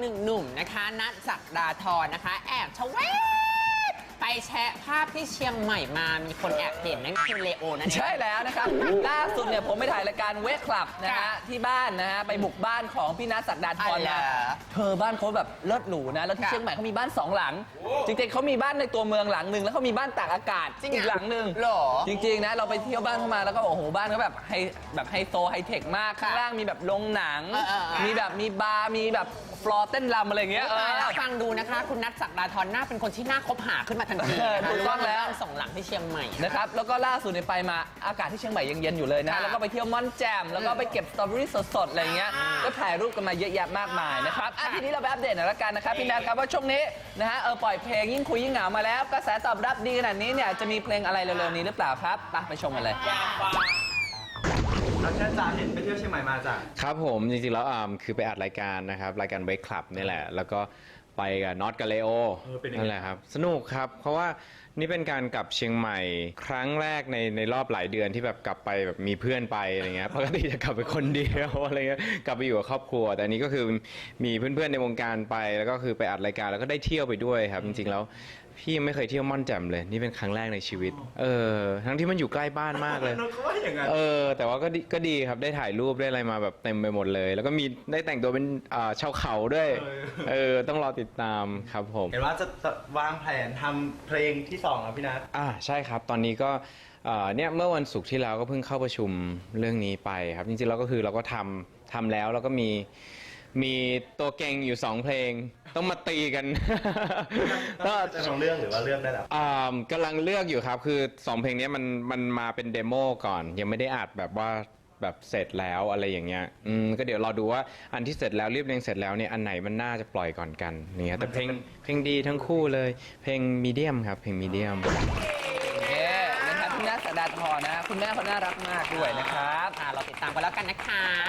หนึ่งหนุ่มนะคะนัทศักดาธรนะคะ แอบชะเวดไปแชะภาพที่เชียงใหม่มามีคนแอบเห็นนั่นคือเลโอนั่นเอง ใช่แล้วนะครับ ล่าสุดเนี่ยผมไปถ่ายรายการเวกคลับนะฮะค่ะที่บ้านนะฮะไปบุกบ้านของพี่นัทศักดาธรอ๋อเหรมาอเธอบ้านเขาแบบเลิศหรูนะแล้วที่ค่ะเชียงใหม่เขามีบ้านสองหลัง จริงๆเขามีบ้านในตัวเมืองหลังหนึ่งแล้วเขามีบ้านตากอากาศจริงอีอะกหลังหนึ่งหรอจริงๆนะเราไปเที่ยวบ้านเขามาแล้วก็โอ้โหบ้านเขาแบบไฮแบบไฮโซไฮเทคมากข้างล่างมีแบบโรงหนัง เออเออเออ มีแบบมีบาร์มีแบบ ฟลอร์เต้นรำอะไรอย่างเงี้ยเอตายแล้วอฟังดูนะคะ คุณนัทศักดาธรน่าเป็นคนที่น่าคบหาขึ้นมาทันทีเออนะคะถูกต้องแล้วบ้านสองหลังที่เชียงใหม่ นะครับ แล้วก็ล่าสุดเนี่ยไปมาอากาศที่เชียงใหม่ยังเย็นอยู่เลยนะ ค่ะ แล้วก็ไปเที่ยวม่อนแจ่มแล้วก็ไปเก็บสตรอเบอรี่สดๆอะไรเงี้ยอ่าก็ถ่ายรูปกันมาเยอะแยะมากมายนะครับอะทีนี้เราไปอัปเดตหน่อยละกันนะครับพี่นัทครับว่าช่วงนี้นะฮะเออปล่อยเพลงยิ่งคุยยิ่งเหงามาแล้วกระแสตอบรับดีขนาดนี้เนี่ยจะมีเพลงอะไรเร็วๆนี้หรือเปล่าครับไปไปชมกันเลย แล้วแค่จ่าเห็นไปเที่ยวเชียงใหม่มาจ้ะครับผมจริงๆแล้วอ่าคือไปอัดรายการนะครับรายการเวกคลับนี่แหละ แล้วก็ไปกับน็อตกับเลโอเออเป็นยังไง นั่นแหละครับ สนุกครับ เพราะว่านี่เป็นการกลับเชียงใหม่ ครั้งแรกในในรอบหลายเดือนที่แบบกลับไปแบบมีเพื่อนไปอะไรเงี้ยปกติจะกลับไปคนเดียวอะไรเงี้ยกลับไปอยู่กับครอบครัว แต่อันนี้ก็คือมีเพื่อนๆในวงการไป แล้วก็คือไปอัดรายการแล้วก็ได้เที่ยวไปด้วยครับ จริงๆแล้ว พี่ยังไม่เคยเที่ยวม่อนแจ่มเลย นี่เป็นครั้งแรกในชีวิต เออ ทั้งที่มันอยู่ใกล้บ้านมากเลย นนท์เขาว่าอย่างนั้น เออ แต่ว่าก็ดีก็ดีครับได้ถ่ายรูปได้อะไรมาแบบเต็มไปหมดเลย แล้วก็มีได้แต่งตัวเป็นอ่าชาวเขาด้วย เออเออต้องรอติดตามครับผม เห็นว่าจะวางแผนทำเพลงที่สองอะพี่นัท อ่าใช่ครับตอนนี้ก็เอ่อเนี่ยเมื่อวันศุกร์ที่แล้วก็เพิ่งเข้าประชุมเรื่องนี้ไปครับจริงๆแล้วก็คือเราก็ทำทำแล้วแล้วก็มี มีตัวเก่งอยู่สองเพลง ต้องมาตีกัน ก็จะลองเรื่องหรือว่าเรื่องได้แล้วอ่ากำลังเลือกอยู่ครับ คือ2เพลงเนี้ยมันมันมาเป็นเดโมก่อน ยังไม่ได้อัดแบบว่าแบบเสร็จแล้วอะไรอย่างเงี้ย อืมก็เดี๋ยวรอดูว่าอันที่เสร็จแล้วเรียบเรียงเสร็จแล้วเนี่ยอันไหนมันน่าจะปล่อยก่อนกันเนี่ยแต่เพลงเพลงดีทั้งคู่เลย เพลงมีเดียมครับ เพลงมีเดียมโอเคนะครับพี่นัทศักดาธรนะ คุณแม่เขาน่ารักมากด้วยนะครับค่ะเราติดตามกันแล้วกันนะคะ